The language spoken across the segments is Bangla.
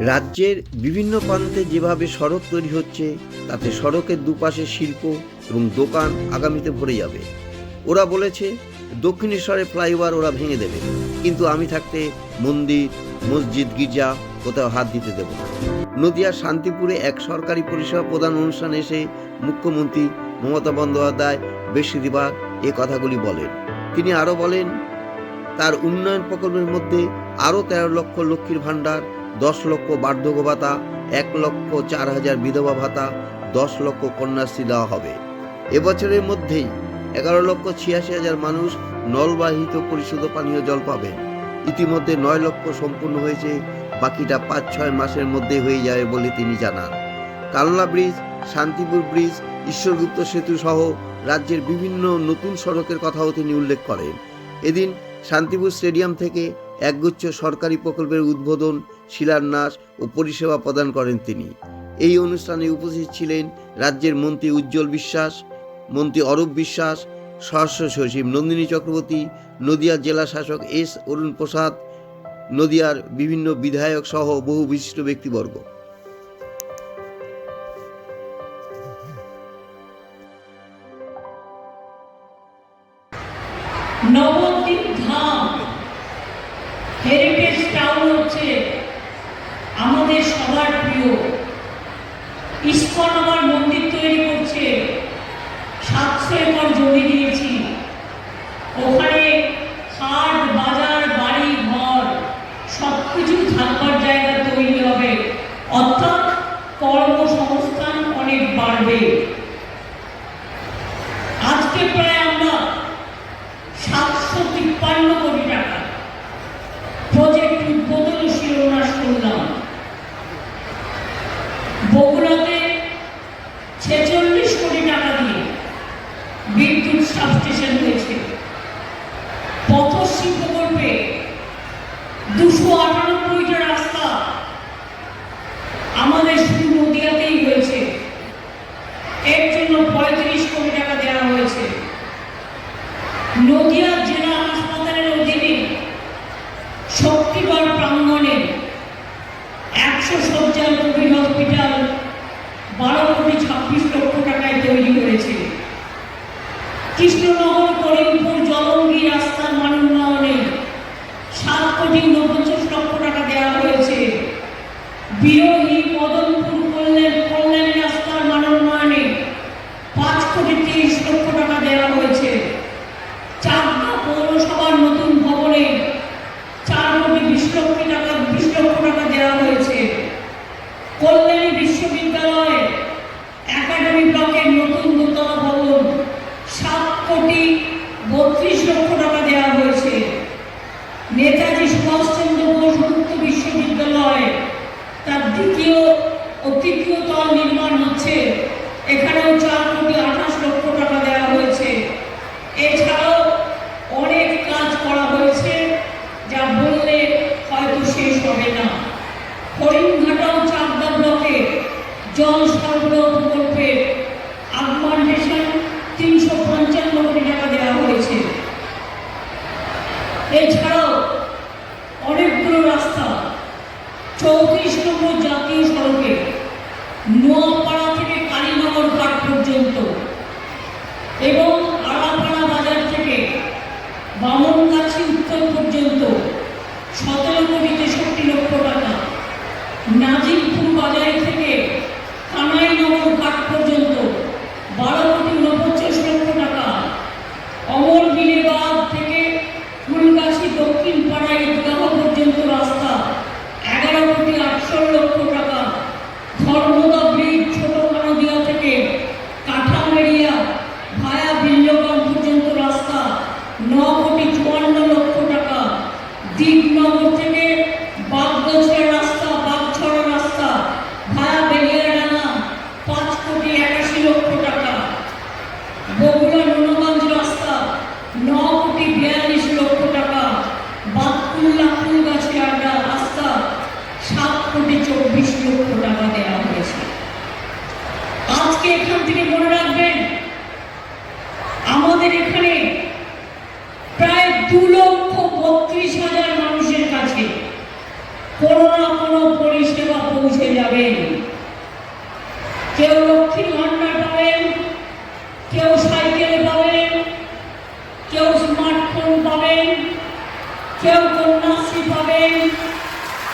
রাজ্যের বিভিন্ন প্রান্তে যেভাবে সড়ক তৈরি হচ্ছে, তাতে সড়কের দুপাশে শিল্প এবং দোকান আগামীতে ভরে যাবে। ওরা বলেছে, দক্ষিণেশ্বরে ফ্লাইওভার ওরা ভেঙে দেবে। কিন্তু আমি থাকতে মন্দির, মসজিদ, গির্জা কোথাও হাত দিতে দেব না। নদিয়ার শান্তিপুরে এক সরকারি পরিষেবা প্রদান অনুষ্ঠানে এসে মুখ্যমন্ত্রী মমতা বন্দ্যোপাধ্যায় বৃহস্পতিবার এ কথাগুলি বলেন। তিনি আরও বলেন, তার উন্নয়ন প্রকল্পের মধ্যে আরও তেরো লক্ষ লক্ষ্মীর ভাণ্ডার দশ লক্ষ বার্ধক্য ভাতা, এক লক্ষ চার হাজার বিধবা ভাতা, দশ লক্ষ কন্যাশ্রী দেওয়া হবে। এবছরের মধ্যেই এগারো লক্ষ ছিয়াশি হাজার মানুষ নলবাহিত পরিশুদ্ধ পানীয় জল পাবেন। ইতিমধ্যে নয় লক্ষ সম্পূর্ণ হয়েছে, বাকিটা পাঁচ ছয় মাসের মধ্যে হয়ে যাবে বলে তিনি জানান। কালনা ব্রিজ, শান্তিপুর ব্রিজ, ঈশ্বরগুপ্ত সেতু সহ রাজ্যের বিভিন্ন নতুন সড়কের কথাও তিনি উল্লেখ করেন। এদিন শান্তিপুর স্টেডিয়াম থেকে একগুচ্ছ সরকারি প্রকল্পের উদ্বোধন শিলান্যাস ও পরিষেবা প্রদান করেন তিনি। এই অনুষ্ঠানে উপস্থিত ছিলেন রাজ্যের মন্ত্রী উজ্জ্বল বিশ্বাস, মন্ত্রী অরূপ বিশ্বাস সহস্র সচিব নন্দিনী চক্রবর্তী, নদিয়া জেলা শাসক এস অরুণ প্রসাদ, নদিয়ার বিভিন্ন বিধায়ক সহ বহু বিশিষ্ট ব্যক্তিবর্গ। নবদ্বীপ ধাম হেরিটেজ টাউন হচ্ছে সবার প্রিয়। ইস্কন আমার পথশ্রী প্রকল্পে দুশো আটানব্বইটা রাস্তা আমাদের শুধু নদিয়াতেই হয়েছে। এর জন্য পঁয়ত্রিশ কোটি টাকা দেওয়া হয়েছে। নদিয়া জেলা হাসপাতালের অধীনে শক্তিগড় প্রাঙ্গণে একশো শয্যার কোভিড হসপিটাল বারো কোটি ছাব্বিশ লক্ষ টাকায় তৈরি হয়েছে। কৃষ্ণনগর, করিমপুর, জলঙ্গি রাস্তার মান উন্নয়নে সাত কোটি উনপঞ্চাশ লক্ষ টাকা দেওয়া হয়েছে বিরোহী মদনপুর কল্যাণ কল্যাণ রাস্তার মান উন্নয়নে পাঁচ কোটি তিরিশ লক্ষ টাকা দেওয়া হয়েছে। চাকদা পৌরসভার নতুন ভবনে চার কোটি বিশ লক্ষ টাকা, বিশ লক্ষ টাকা দেওয়া হয়েছে। কল্যাণী বিশ্ববিদ্যালয়ে একাডেমি ব্লকের নতুন দোতলা ভবন সাত কোটি বত্রিশ লক্ষ টাকা দেওয়া হয়েছে নেতাজি সুভাষচন্দ্র বোস মুক্ত বিশ্ববিদ্যালয় তার দ্বিতীয় ও তৃতীয় তল নির্মাণ হচ্ছে এখানেও চার কোটি আঠাশ লক্ষ টাকা দেওয়া হয়েছে। এছাড়াও অনেক কাজ করা হয়েছে যা বললে হয়তো শেষ হবে না হরিণঘাটাও চাকদা ব্লকে জল সরবরাহ প্রকল্পের আগমান্টেশন তিনশো পঞ্চান্ন কোটি টাকা দেওয়া হয়েছে এছাড়াও অনেকগুলো রাস্তা চৌত্রিশ নম্বর জাতীয় সড়কে নোয়াপাড়া থেকে কালীনগর ঘাট পর্যন্ত এবং আড়াপাড়া বাজার থেকে বামনগাছি উত্তর পর্যন্ত সতেরো কোটি তেষট্টি লক্ষ টাকা নাজিরপুর বাজার থেকে কানাইনগর ঘাট পর্যন্ত বারো কোটি উনপঞ্চাশ লক্ষ টাকা অমর বিলেবাদ থেকে ফুলগাছি দক্ষিণ পাড়া ঈদগাহ পর্যন্ত রাস্তা এগারো কোটি আটশো লক্ষ টাকা ধর্মদা ব্রিজ ছোট নদিয়া থেকে কাঠামেরিয়া ভায়া বিল্লগ্রাম পর্যন্ত রাস্তা ন কোটি চুয়ান্ন লক্ষ টাকা দীপনগর থেকে বাগগছড়া রাস্তা, বাগছড়া রাস্তা। ভায়া বেলিয়াডাঙ্গা পাঁচ কোটি লক্ষ টাকা। বগুড়া নুনগঞ্জ রাস্তা, ন কোটি বিয়াল্লিশ লক্ষ টাকা। বাতকুল্লা ফুলগাছি আড্ডা রাস্তা, সাত কোটি চব্বিশ লক্ষ টাকা দেওয়া হয়েছে। আজকে এখান থেকে মনে রাখবেন আমাদের এখানে প্রায় দু লক্ষ বত্রিশ হাজার মানুষের কাছে কোনো না কোনো পরিষেবা কেউ লক্ষ্মীর ভান্ডার পাবেন কেউ সাইকেল পাবেন কেউ স্মার্টফোন পাবেন কেউ কন্যাশ্রী পাবেন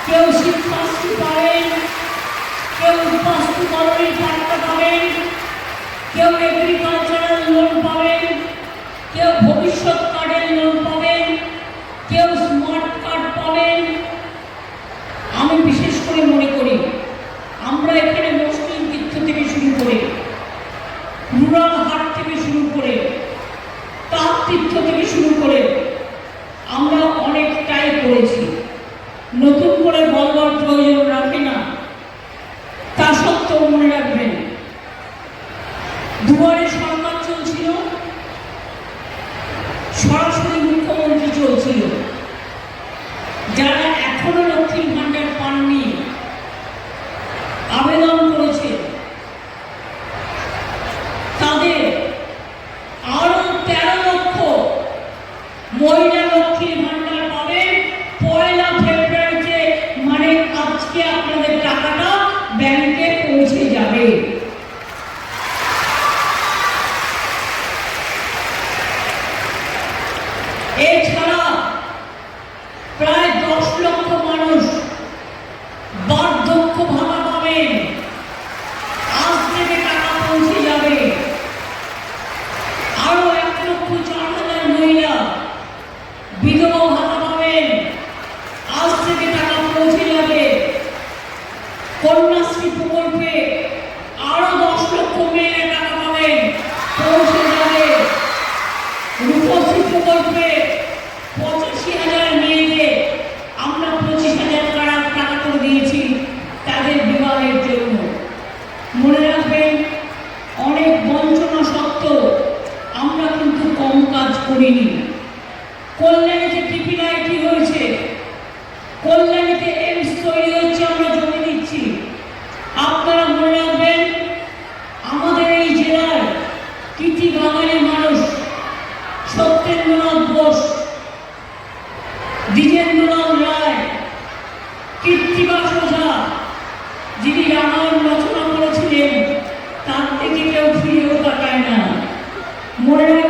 কেউ শিক্ষাশ্রী পাবেন কেউ বাস্তুকরণের টাকা পাবেন কেউ এগ্রিকালচারাল লোন পাবেন কেউ ভবিষ্যৎ কার্ডের লোন পাবেন কেউ স্মার্ট কার্ড পাবেন আমি বিশেষ করে মনে করি আমরা এখানে মুসলিম তীর্থ থেকে শুরু করে রুরাল হাট থেকে শুরু করে তাপ তীর্থ থেকে শুরু করে আমরা অনেকটাই করেছি। নতুন করে বলবার প্রয়োজন রাখে না। তা সত্ত্বেও মনে রাখবেন, দুয়ারে সরকার চলছিল, সরাসরি মুখ্যমন্ত্রী চলছিল। Мой অন্য thinking of you, Kakaina. More